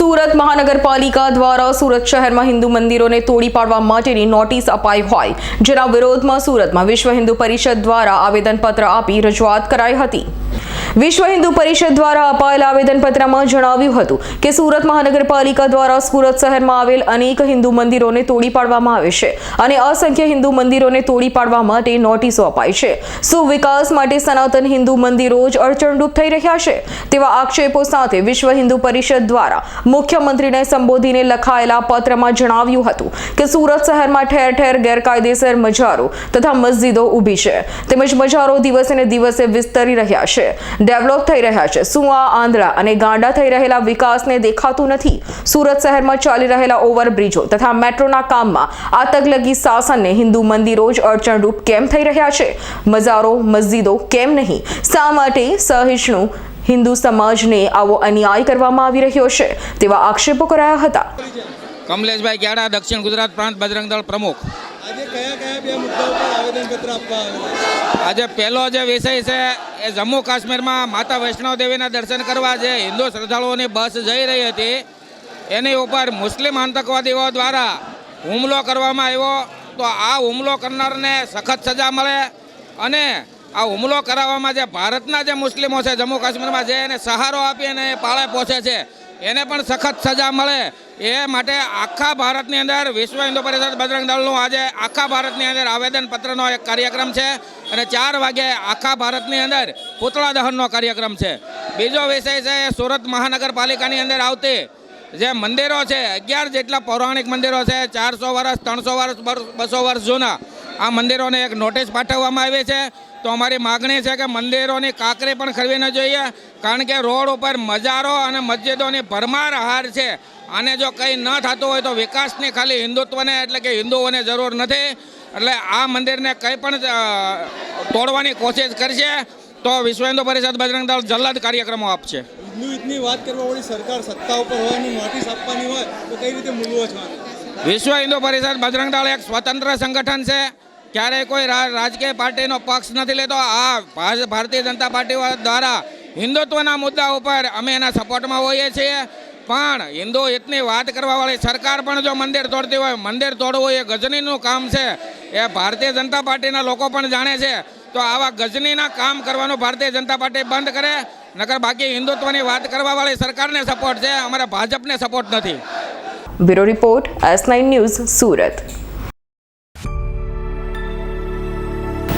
સુરત મહાનગરપાલિકા દ્વારા સુરત શહેરમાં હિન્દુ મંદિરોને તોડી પાડવા માટેની નોટિસ અપાઈ હોય, જેના વિરોધમાં સુરતમાં વિશ્વ હિન્દુ પરિષદ દ્વારા આવેદનપત્ર આપી રજૂઆત કરાઈ હતી. વિશ્વ હિન્દુ પરિષદ દ્વારા અપાયેલ આવેદનપત્રમાં જણાવ્યું હતું કે સુરત મહાનગરપાલિકા દ્વારા સુરત શહેરમાં આવેલ અનેક હિન્દુ મંદિરોને તોડી પાડવામાં આવે છે અને અસંખ્ય હિન્દુ મંદિરોને તોડી પાડવા માટે નોટિસો અપાઈ છે. સુવિકાસ માટે સનાતન હિન્દુ મંદિરો જ અડચણરૂપ થઈ રહ્યા છે? તેવા આક્ષેપો સાથે વિશ્વ હિન્દુ પરિષદ દ્વારા મુખ્યમંત્રીને સંબોધીને લખાયેલા પત્રમાં જણાવ્યું હતું કે સુરત શહેરમાં ઠેર ઠેર ગેરકાયદેસર મજારો તથા મસ્જિદો ઊભી છે. તેમજ મજારો દિવસે ને દિવસે વિસ્તરી રહ્યા છે. ડેવલપ થઈ રહ્યા છે. સુવા, આંધળા અને ગાંડા થઈ રહેલા વિકાસને દેખાતું નથી. સુરત શહેરમાં ચાલી રહેલા ઓવરબ્રિજો તથા મેટ્રોના કામમાં આતંકલગી શાસનને હિન્દુ મંદિરો જ અડચણરૂપ કેમ થઈ રહ્યા છે? મજારો, મસ્જિદો કેમ નહીં? શા માટે સહિષ્ણુ હિન્દુ સમાજને આવો અન્યાય કરવામાં આવી રહ્યો છે? તેવા આક્ષેપો કરાયા હતા. કમલેશભાઈ ગ્યાડા દક્ષિણ ગુજરાત પ્રાંત બજરંગ દળ પ્રમુખ. આજે કયા કયા બે આજે પહેલો જે વિષય છે એ જમ્મુ કાશ્મીરમાં માતા વૈષ્ણવ દેવીના દર્શન કરવા જે હિન્દુ શ્રદ્ધાળુઓની બસ જઈ રહી હતી, એની ઉપર મુસ્લિમ આતંકવાદીઓ દ્વારા હુમલો કરવામાં આવ્યો. તો આ હુમલો કરનારને સખત સજા મળે અને આ હુમલો કરાવવામાં જે ભારતના જે મુસ્લિમો છે જમ્મુ કાશ્મીરમાં જે એને સહારો આપી અને પાળે પહોંચે છે. એને પણ સખત સજા મળે. એ માટે આખા ભારતની અંદર વિશ્વ હિન્દુ પરિષદ બજરંગ દળનું આજે આખા ભારતની અંદર આવેદનપત્રનો એક કાર્યક્રમ છે અને ચાર વાગે આખા ભારતની અંદર પૂતળા દહનનો કાર્યક્રમ છે. બીજો વિષય છે સુરત મહાનગરપાલિકાની અંદર આવતી જે મંદિરો છે, અગિયાર જેટલા પૌરાણિક મંદિરો છે, ચારસો વર્ષ, ત્રણસો વર્ષ, બસો વર્ષ જૂના. આ મંદિરોને એક નોટિસ પાઠવવામાં આવી છે. તો અમારી માગણી છે કે મંદિરોની કાંકરી પણ ખરવી ન જોઈએ કારણ કે રોડ ઉપર મજારો અને મસ્જિદોની ભરમાર હાર છે. આને જો કંઈ ન થતું હોય તો વિકાસની ખાલી હિન્દુત્વને એટલે કે હિન્દુઓને જરૂર નથી. એટલે આ મંદિરને કંઈ પણ તોડવાની કોશિશ કરશે તો વિશ્વ હિન્દુ પરિષદ બજરંગ દળ જલ્દ કાર્યક્રમો આપશે. હિન્દુ યુદ્ધની વાત કરવા સરકાર સત્તા ઉપર હોય અને નોટિસ આપવાની હોય તો કઈ રીતે મૂલવો છો? વિશ્વ હિન્દુ પરિષદ બજરંગ દળ એક સ્વતંત્ર સંગઠન છે. ક્યારેય કોઈ રાજકીય પાર્ટીનો પક્ષ નથી લેતો. આ ભારતીય જનતા પાર્ટી દ્વારા હિન્દુત્વના મુદ્દા ઉપર અમે એના સપોર્ટમાં હોઈએ છીએ. પણ હિન્દુ હિતની વાત કરવાવાળી સરકાર પણ જો મંદિર તોડતી હોય, મંદિર તોડવું એ ગજનીનું કામ છે. એ ભારતીય જનતા પાર્ટીના લોકો પણ જાણે છે. તો આવા ગજનીના કામ કરવાનું ભારતીય જનતા પાર્ટી બંધ કરે, નકર બાકી હિન્દુત્વની વાત કરવાવાળી સરકારને સપોર્ટ છે. અમારે ભાજપને સપોર્ટ નથી. Bureau report S nine news Surat.